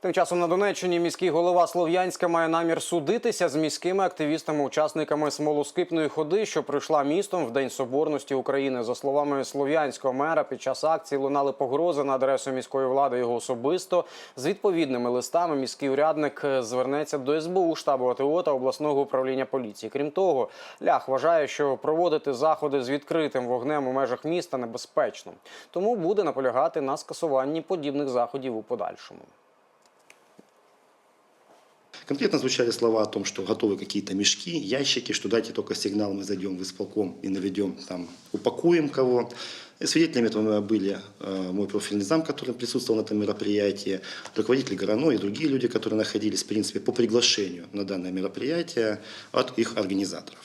Тим часом на Донеччині міський голова Слов'янська має намір судитися з міськими активістами-учасниками смолоскипної ходи, що прийшла містом в День Соборності України. За словами слов'янського мера, під час акції лунали погрози на адресу міської влади його особисто. З відповідними листами міський урядник е, звернеться до СБУ, штабу АТО та обласного управління поліції. Крім того, Лях вважає, що проводити заходи з відкритим вогнем у межах міста небезпечно, тому буде наполягати на скасуванні подібних заходів у подальшому. Конкретно звучали слова о том, что готовы какие-то мешки, ящики, что дайте только сигнал, мы зайдем в исполком и наведем там, упакуем кого. И свидетелями этого были э, мой профильный зам, который присутствовал на этом мероприятии, руководитель ГРАНО и другие люди, которые находились, в принципе, по приглашению на данное мероприятие от их организаторов.